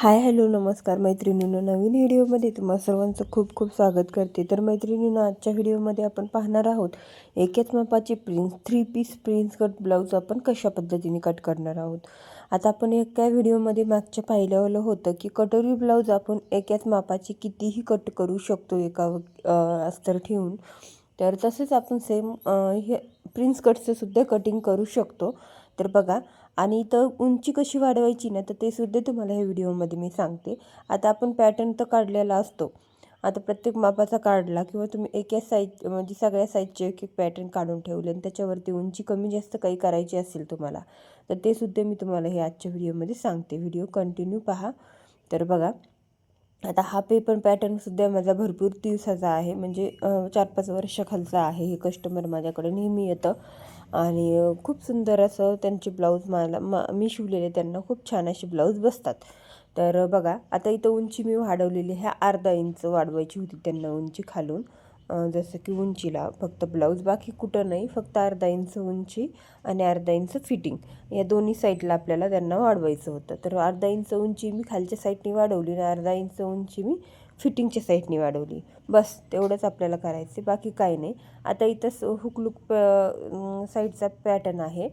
Hi hello नमस्कार मैत्रिणींनो. नवीन व्हिडिओमध्ये तुम्हा सर्वांचं खूप खूप स्वागत करते. तर मैत्रिणींनो आजच्या व्हिडिओमध्ये आपण पाहणार आहोत एकेच मापाचे prince three piece prince cut blouse आपण कशा पद्धतीने कट करणार आहोत? आता आपण एका व्हिडिओमध्ये मागच्या पाहिल्यावलं होतं की कटोरी ब्लाऊज आपण एकाच मापाचे कितीही कट करू शकतो एका अस्तर ठेवून. तर तसेच आपण सेम हे प्रिन्स कटचं सुद्धा कटिंग करू शकतो. तर बघा आणि तर उंची कशी वाढवायची ना तर ते सुद्धा तुम्हाला ह्या व्हिडिओमध्ये मी सांगते. आता आपण पॅटर्न तर काढलेला असतो. आता प्रत्येक मापाचा काढला किंवा तुम्ही एक एक साईज म्हणजे सगळ्या साईजचे एक एक पॅटर्न काढून ठेवले आणि त्याच्यावरती उंची कमी जास्त काही करायची असेल तुम्हाला तर ते सुद्धा मी तुम्हाला हे आजच्या व्हिडिओमध्ये सांगते. व्हिडिओ कंटिन्यू पहा. तर बघा आता हा पेपर पॅटर्नसुद्धा माझा भरपूर दिवसाचा आहे. म्हणजे चार पाच वर्षाखालचा आहे. हे कस्टमर माझ्याकडे नेहमी येतं. आणि खूप सुंदर असं त्यांचे ब्लाऊज मला मा मी शिवलेले त्यांना खूप छान असे ब्लाऊज बसतात. तर बघा आता इथं उंची मी वाढवलेली ह्या अर्धा इंच वाढवायची होती त्यांना उंची खालून. जसं की उंचीला फक्त ब्लाऊज बाकी कुठं नाही फक्त अर्धा इंच उंची आणि अर्धा इंच फिटिंग. या दोन्ही साईडला आपल्याला त्यांना वाढवायचं होतं. तर अर्धा इंच उंची मी खालच्या साईडनी वाढवली आणि अर्धा इंच उंची मी फिटिंगच्या साईडनी वाढवली. बस तेवढंच आपल्याला करायचं बाकी काही नाही. आता इथं हुकलुक प साईडचा पॅटर्न आहे.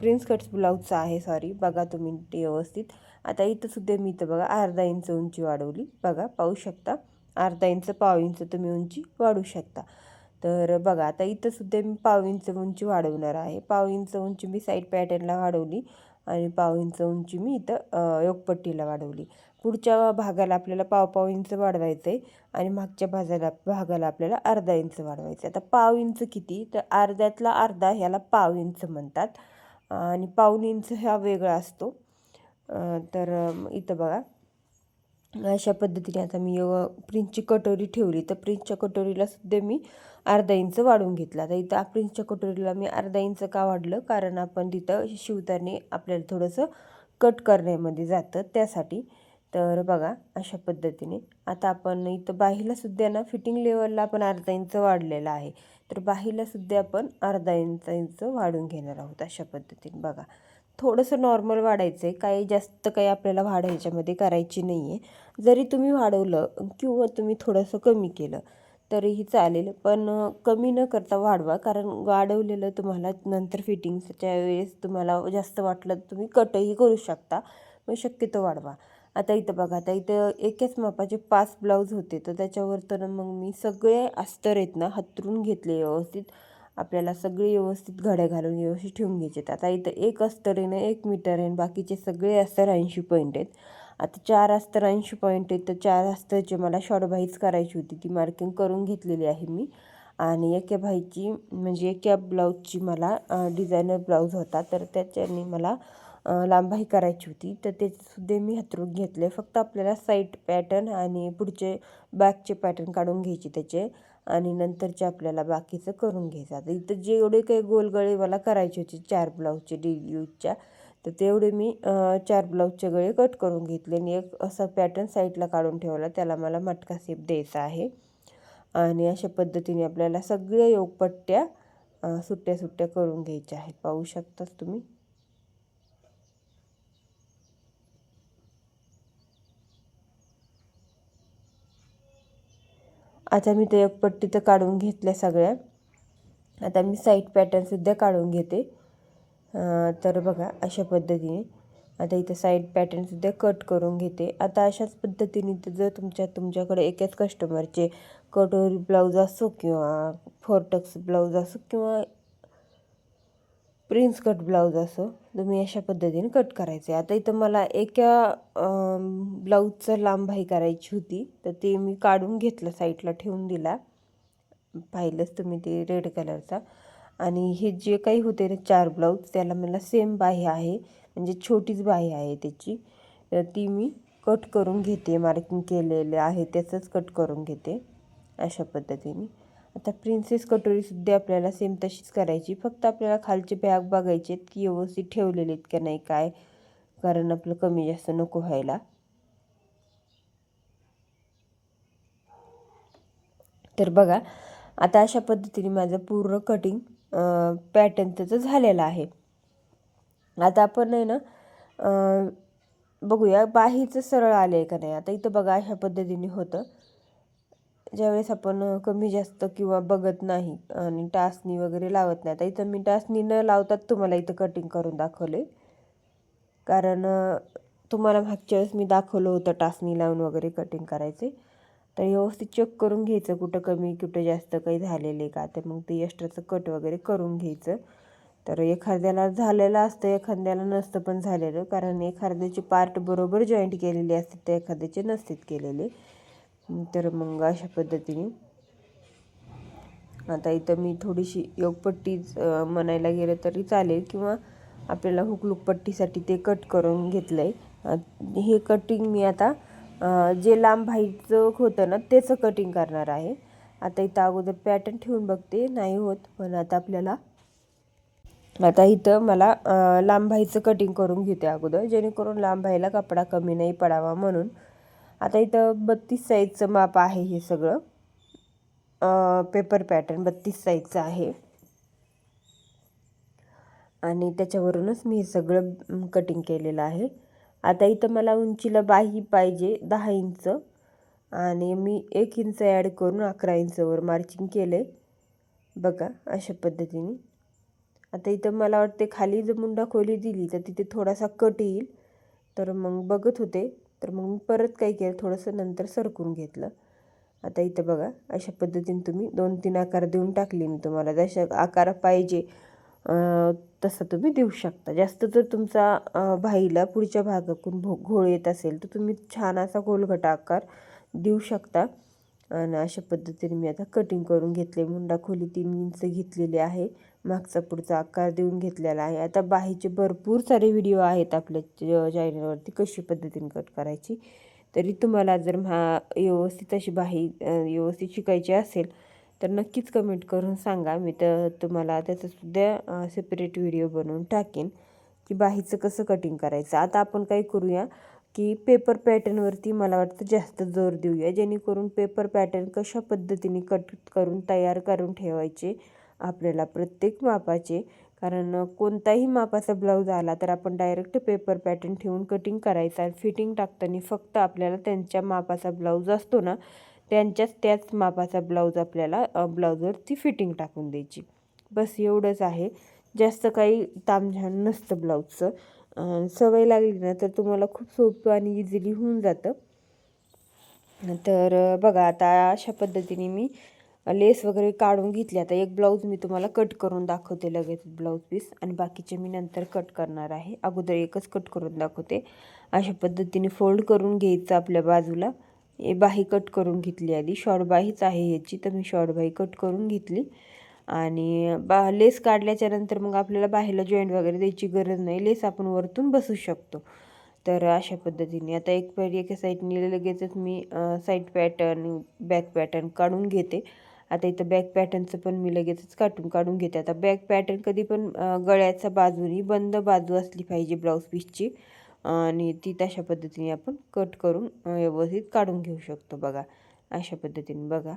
प्रिन्स कट्स ब्लाऊजचा आहे सॉरी बघा तुम्ही ते व्यवस्थित. आता इथं सुद्धा मी इथं बघा अर्धा इंच उंची वाढवली. बघा पाहू शकता. अर्धा इंच पाव इंच तुम्ही उंची वाढू शकता. तर बघा आता इथंसुद्धा मी पाव इंच उंची वाढवणार आहे. पाव इंच उंची मी साईड पॅटर्नला वाढवली आणि पाव इंच उंची मी इथं योगपट्टीला वाढवली. पुढच्या भागाला आपल्याला पाव पाव इंच वाढवायचं आहे आणि मागच्या भागाला भागाला आपल्याला अर्धा इंच वाढवायचं आहे आता पाव इंच किती? तर अर्ध्यातला अर्धा ह्याला पाव इंच म्हणतात. आणि पाऊन इंच हा वेगळा असतो. तर इथं बघा. अशा पद्धतीने आता मी प्रिंटची कटोरी ठेवली. तर प्रिंटच्या कटोरीला सुद्धा मी अर्धा इंच वाढवून घेतला. आता इथं प्रिंटच्या कटोरीला मी अर्धा इंच का वाढलं? कारण आपण तिथं शिवताना आपल्याला थोडंसं कट करण्यामध्ये जातं त्यासाठी. तर बघा अशा पद्धतीने. आता आपण इथं बाहीलासुद्धा ना फिटिंग लेवलला आपण अर्धा इंच वाढलेला आहे. तर बाहीलासुद्धा आपण अर्धा इंच इंच वाढून घेणार आहोत अशा पद्धतीने. बघा थोडंसं नॉर्मल वाढायचं आहे काही जास्त काही आपल्याला वाढ ह्याच्यामध्ये करायची नाही आहे जरी तुम्ही वाढवलं किंवा तुम्ही थोडंसं कमी केलं तरीही चालेल. पण कमी न करता वाढवा. कारण वाढवलेलं तुम्हाला नंतर फिटिंगच्या वेळेस तुम्हाला जास्त वाटलं तुम्ही कटही करू शकता. मग शक्यतो वाढवा. आता इथं बघा आता इथं एकच मापाचे पाच ब्लाऊज होते. तर त्याच्यावर तर मग मी सगळे अस्तर आहेत ना हतरून घेतले व्यवस्थित. आपल्याला सगळे व्यवस्थित घड्या घालून व्यवस्थित ठेवून घ्यायचे आता इथं एक अस्तर आहे ना एक मीटर आहे. बाकीचे सगळे अस्तर ऐंशी पॉईंट आहेत. आता चार अस्तर ऐंशी पॉईंट आहेत. तर चार अस्तरचे मला शॉर्ट बाईज करायची होती. ती मार्किंग करून घेतलेली आहे मी. आणि एका भाईची म्हणजे एका ब्लाऊजची मला डिझायनर ब्लाऊज होता. तर त्याच्याने मला लांबाही करायची होती. तर तेसुद्धा मी हातरून घेतले. फक्त आपल्याला साईड पॅटर्न आणि पुढचे बॅकचे पॅटर्न काढून घ्यायचे त्याचे. आणि नंतरचे आपल्याला बाकीचं करून घ्यायचं. आता इथं जेवढे काही गोलगळे मला करायचे होते चार ब्लाऊजचे डेली यूजच्या तर तेवढे मी चार ब्लाऊजचे गळे कट करून घेतले आणि एक असा पॅटर्न साईडला काढून ठेवला. त्याला मला मटका सेप द्यायचा आहे. आणि अशा पद्धतीने आपल्याला सगळ्या योगपट्ट्या सुट्ट्या सुट्ट्या करून घ्यायच्या आहेत. पाहू शकताच तुम्ही? आता मी ते एक पट्टी तर काढून घेतल्या सगळ्या. आता मी साईड पॅटर्नसुद्धा काढून घेते. तर बघा अशा पद्धतीने. आता इथं साईड पॅटर्नसुद्धा कट करून घेते. आता अशाच पद्धतीने जर तुमच्या तुमच्याकडे एकाच कस्टमरचे कटोरी ब्लाऊज असो किंवा फोरटक्स ब्लाऊज असो किंवा प्रिन्स कट ब्लाऊज असं. तुम्ही अशा पद्धतीने कट करायचं. आहे आता इथं मला एका ब्लाऊजचं लांबाई करायची होती. तर ते मी काढून घेतलं साईडला ठेवून दिला. पाहिलंच तुम्ही ते रेड कलरचा. आणि हे जे काही होते ना चार ब्लाऊज त्याला मला सेम बाही आहे. म्हणजे छोटीच बाही आहे त्याची. तर ती मी कट करून घेते. मार्किंग केलेले आहे त्याचंच कट करून घेते. अशा पद्धतीने. आता प्रिन्सेस कटोरीसुद्धा आपल्याला सेम तशीच करायची. फक्त आपल्याला खालचे बॅग बघायचे आहेत की व्यवस्थित ठेवलेले आहेत का नाही काय? कारण आपलं कमी जास्त नको व्हायला. तर बघा आता अशा पद्धतीने माझं पूर्ण कटिंग पॅटर्न त्याचं झालेलं आहे. आता आपण आहे ना बघूया बाहीचं सरळ आलं आहे का नाही. आता इथं बघा अशा पद्धतीने होतं. ज्यावेळेस आपण कमी जास्त किंवा बघत नाही आणि टासनी वगैरे लावत नाही आता इथं मी टासनी न लावतात तुम्हाला इथं कटिंग करून दाखवले. कारण तुम्हाला मागच्या वेळेस मी दाखवलं होतं टासनी लावून वगैरे कटिंग करायचे. तर व्यवस्थित चेक करून घ्यायचं कुठं कमी कुठं जास्त काही झालेले का तर मग ते एक्स्ट्राचं कट वगैरे करून घ्यायचं. तर एखाद्याला झालेलं असतं एखाद्याला नसतं पण झालेलं कारण एखाद्याचे पार्ट बरोबर जॉईंट केलेले असतात तर एखाद्याचे नसतात केलेले. तर मग अशा पद्धतीने. आता इथं मी थोडीशी योगपट्टीच म्हणायला गेलं तरी चालेल किंवा आपल्याला हुकलूक पट्टीसाठी ते कट करून घेतलं आहे हे कटिंग मी आता जे लांब भाईचं होतं ना त्याचं कटिंग करणार आहे. आता इथं अगोदर पॅटर्न ठेवून बघते नाही होत पण आता आपल्याला आता इथं मला लांबभाईचं कटिंग करून घेते अगोदर जेणेकरून लांबभाईला कपडा कमी नाही पडावा म्हणून. आता इथं बत्तीस साईजचं माप आहे हे सगळं. पेपर पॅटर्न बत्तीस साईजचं आहे. आणि त्याच्यावरूनच मी हे सगळं कटिंग केलेलं आहे. आता इथं मला उंचीला बाही पाहिजे दहा इंच आणि मी एक इंच ॲड करून अकरा इंचवर मार्चिंग केलं आहे बघा अशा पद्धतीने. आता इथं मला वाटते खाली जर मुंडा खोली दिली तर तिथे थोडासा कट येईल. तर मग बघत होते. तर मग मी परत काय केलं थोडंसं नंतर सरकून घेतलं. आता इथं बघा अशा पद्धतीने तुम्ही दोन तीन आकार देऊन टाकले मी तुम्हाला. जशा आकार पाहिजे तसं तुम्ही देऊ शकता. जास्त जर तुमचा भाईला पुढच्या भागाकडून भो घोळ येत असेल तर तुम्ही छान असा गोलघटा आकार देऊ शकता. आणि अशा पद्धतीने मी आता कटिंग करून घेतले मुंडा खोली तीन इंच घेतलेली आहे. मागचा पुढचा आकार देऊन घेतलेला आहे. आता बाहीचे भरपूर सारे व्हिडिओ आहेत आपल्या चॅनलवरती कशी पद्धतीने कट करायची. तरी तुम्हाला जर हा व्यवस्थित अशी बाही व्यवस्थित शिकायची असेल तर नक्कीच कमेंट करून सांगा. मी तर तुम्हाला त्याचंसुद्धा सेपरेट व्हिडिओ बनवून टाकेन की बाहीचं कसं कटिंग करायचं. आता आपण काय करूया की पेपर पॅटर्नवरती मला वाटतं जास्त जोर देऊया. जेणेकरून पेपर पॅटर्न कशा पद्धतीने कट करून तयार करून ठेवायचे आपल्याला प्रत्येक मापाचे कारण कोणताही मापाचा ब्लाऊज आला तर आपण डायरेक्ट पेपर पॅटर्न ठेवून कटिंग करायचं आणि फिटिंग टाकताना फक्त आपल्याला त्यांच्या मापाचा ब्लाऊज असतो ना त्यांच्याच त्याच मापाचा ब्लाऊज आपल्याला ब्लाऊजवरती फिटिंग टाकून द्यायची. बस एवढंच आहे. जास्त काही तामझाम नसतं ब्लाऊजचं सवय लागली ना तर तुम्हाला खूप सोपं आणि इझिली होऊन जातं. तर बघा आता अशा पद्धतीने मी लेस वगैरे काढून घेतली. आता एक ब्लाऊज मी तुम्हाला कट करून दाखवते लगेच ब्लाऊज पीस आणि बाकीचे मी नंतर कट करणार आहे. अगोदर एकच कट करून दाखवते. अशा पद्धतीने फोल्ड करून घ्यायचं आपल्या बाजूला. हे बाही कट करून घेतली आधी. शॉर्ट बाहीच आहे याची तर मी शॉर्ट बाही कट करून घेतली. आणि बा लेस काढल्याच्या नंतर मग आपल्याला बाहेरला जॉईंट वगैरे द्यायची गरज नाही. लेस आपण वरतून बसू शकतो. तर अशा पद्धतीने. आता एक पॅरी एका साईडने लगेचच मी साईड पॅटर्न बॅक पॅटर्न काढून घेते. आता इथं बॅक पॅटर्नचं पण मी लगेचच काढून काढून घेते. आता बॅक पॅटर्न कधी पण गळ्याचा बाजूनी बंद बाजू असली पाहिजे ब्लाऊज पीसची आणि ती तशा पद्धतीने आपण कट करून व्यवस्थित काढून घेऊ शकतो बघा. अशा पद्धतीने बघा.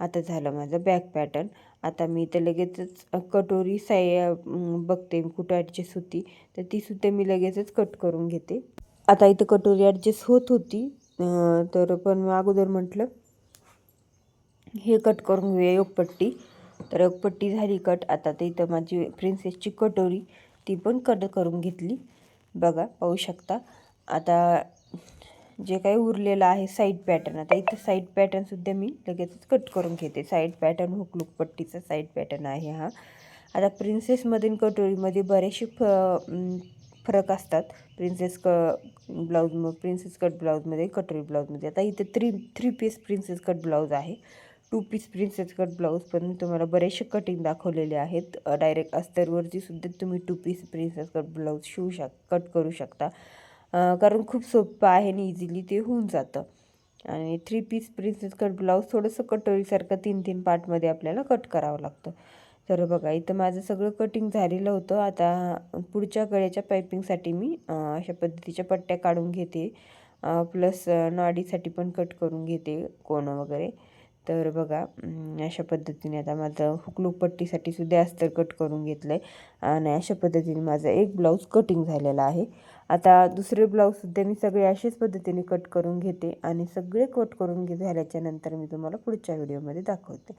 आता झालं माझं बॅक पॅटर्न आता मी इथं लगेचच कटोरी साय बघते कुठं ॲडजस्ट होती. तर तीसुद्धा मी लगेचच कट करून घेते. आता इथं कटोरी ॲडजस्ट होत होती. तर पण मी अगोदर म्हटलं हे कट करून घेऊया योगपट्टी. तर योगपट्टी झाली कट. आता ते इथं माझी प्रिन्सेसची कटोरी ती पण कट करून घेतली. बघा पाहू शकता. आता जे काही उरलेलं आहे साईड पॅटर्न आता इथं साईड पॅटर्नसुद्धा मी लगेचच कट करून घेते. साईड पॅटर्न हुकलूक पट्टीचा साईड पॅटर्न आहे हा. आता प्रिन्सेसमधील कटोरीमध्ये बरेचसे फ फरक असतात. प्रिन्सेस क ब्लाऊज मग प्रिन्सेस कट ब्लाऊजमध्ये कटोरी ब्लाऊजमध्ये आता इथे three three piece princess cut blouse आहे. Two piece princess cut blouse पण तुम्हाला बरेचसे कटिंग दाखवलेले आहेत. डायरेक्ट अस्तरवरती सुद्धा तुम्ही two piece princess cut blouse शिवू शक कट करू शकता. कारण खूप सोपं आहे आणि इझिली ते होऊन जातं. आणि three piece princess cut blouse थोडंसं कटोरीसारखं तीन तीन पार्टमध्ये आपल्याला कट करावं लागतं. तर बघा इथं माझं सगळं कटिंग झालेलं होतं. आता पुढच्या गळ्याच्या पायपिंगसाठी मी अशा पद्धतीच्या पट्ट्या काढून घेते. प्लस नाडीसाठी पण कट करून घेते कोणं वगैरे. तर बघा अशा पद्धतीने आता माझं हुकलूक पट्टीसाठी सुद्धा अस्तर कट करून घेतलं आहे आणि अशा पद्धतीने माझा एक ब्लाऊज कटिंग झालेला आहे. आता दुसरे ब्लाऊजसुद्धा मी सगळे अशाच पद्धतीने कट करून घेते आणि सगळे कट करून घे झाल्याच्यानंतर मी तुम्हाला पुढच्या व्हिडिओमध्ये दाखवते.